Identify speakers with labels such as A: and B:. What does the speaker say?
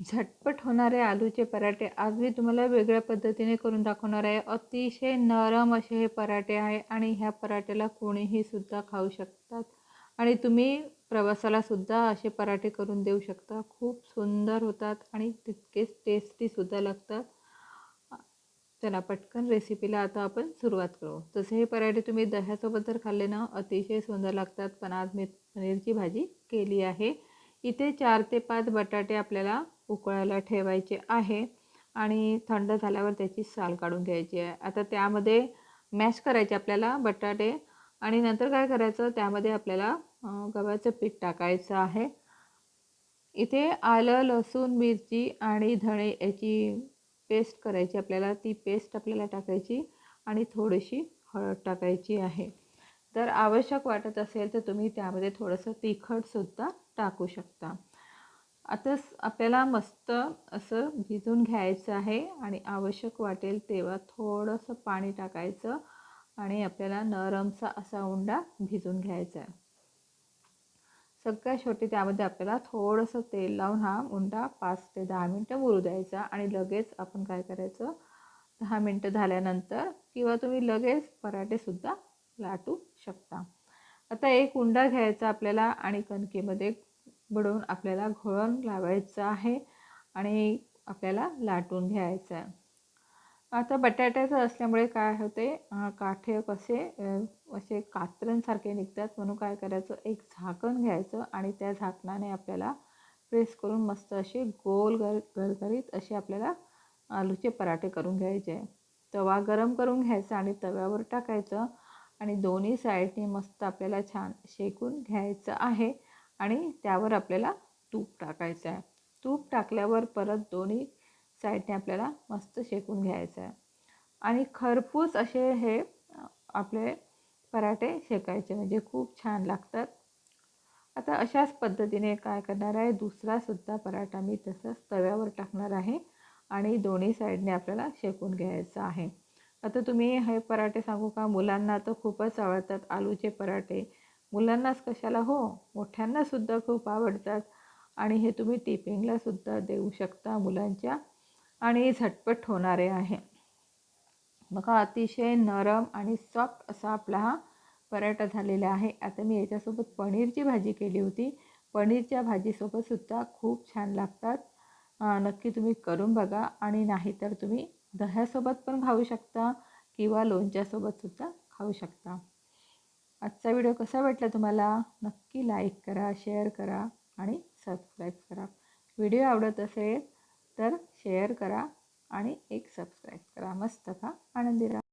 A: झटपट होणारे आलूचे पराठे आज मी तुम्हाला वेगळ्या पद्धतीने करून दाखवणार आहे. अतिशय नरम असे हे पराठे आहे आणि ह्या पराठ्याला कोणीही सुद्धा खाऊ शकतात. आणि तुम्ही प्रवासाला सुद्धा असे पराठे करून देऊ शकता. खूप सुंदर होतात आणि तितकेच टेस्टीसुद्धा लागतात. चला पटकन रेसिपीला आता आपण सुरुवात करू. तसे हे पराठे तुम्ही दह्यासोबत जर खाल्ले ना अतिशय सुंदर लागतात. पण आज मी पनीरची भाजी केली आहे. इथे चार ते पाच बटाटे आपल्याला उकळायला ठेवायचे आहे आणि थंड झाल्यावर त्याची साल काढून घ्यायची आहे. आता त्यामध्ये मॅश करायचे आपल्याला बटाटे आणि नंतर काय करायचं? त्यामध्ये आपल्याला गव्हाचं पीठ टाकायचं आहे. इथे आलं लसूण मिरची आणि धणे याची पेस्ट करायची आपल्याला. ती पेस्ट आपल्याला टाकायची आणि थोडीशी हळद टाकायची आहे. जर आवश्यक वाटत असेल तर तुम्ही त्यामध्ये थोडंसं तिखटसुद्धा टाकू शकता. आता आपल्याला मस्त असं भिजून घ्यायचं आहे आणि आवश्यक वाटेल तेव्हा थोडंसं पाणी टाकायचं आणि आपल्याला नरमचा असा उंडा भिजून घ्यायचा आहे. सगळ्यात शेवटी त्यामध्ये आपल्याला थोडंसं तेल लावून हा उंडा पाच ते दहा मिनटं मुरू द्यायचा आणि लगेच आपण काय करायचं दहा मिनटं झाल्यानंतर किंवा तुम्ही लगेच पराठेसुद्धा लाटू शकता. आता एक उंडा घ्यायचा आपल्याला आणि कणकेमध्ये बुडवून आपल्याला घोळण लावायचं आहे आणि आपल्याला लाटून घ्यायचं आहे. आता बटाट्याचं असल्यामुळे काय होते काठे कसे असे कात्रणसारखे निघतात म्हणून काय करायचं एक झाकण घ्यायचं आणि त्या झाकणाने आपल्याला प्रेस करून मस्त असे गोल गर गरगरीत असे आपल्याला आलूचे पराठे करून घ्यायचे. तवा गरम करून घ्यायचा आणि तव्यावर टाकायचं आणि दोन्ही साईडने मस्त आपल्याला छान शेकून घ्यायचं आहे. आणि त्यावर आपल्याला तूप टाकायचं आहे. तूप टाकल्यावर परत दोन्ही साईडने आपल्याला मस्त शेकून घ्यायचं आहे. आणि खरपूस असे हे आपले पराठे शेकायचे म्हणजे खूप छान लागतात. आता अशाच पद्धतीने काय करणार आहे दुसरासुद्धा पराठा मी तसंच तव्यावर टाकणार आहे आणि दोन्ही साईडने आपल्याला शेकून घ्यायचं आहे. आता तुम्ही हे पराठे सांगू का? मुलांना तर खूपच आवडतात आलूचे पराठे. मुलांनाच कशाला? हो मोठ्यांनासुद्धा खूप आवडतात. आणि हे तुम्ही टिफिनलासुद्धा देऊ शकता मुलांच्या. आणि झटपट होणारे आहे. बघा अतिशय नरम आणि सॉफ्ट असा आपला हा पराठा झालेला आहे. आता मी याच्यासोबत पनीरची भाजी केली होती. पनीरच्या भाजीसोबतसुद्धा खूप छान लागतात. नक्की तुम्ही करून बघा. आणि नाही तर तुम्ही दह्यासोबत पण खाऊ शकता किंवा लोणच्यासोबतसुद्धा खाऊ शकता. आजचा व्हिडिओ कसा वाटला तुम्हाला? नक्की लाईक करा शेअर करा आणि सबस्क्राईब करा. व्हिडिओ आवडत असेल तर शेअर करा आणि एक सबस्क्राईब करा. मस्त का? आनंदी राहा.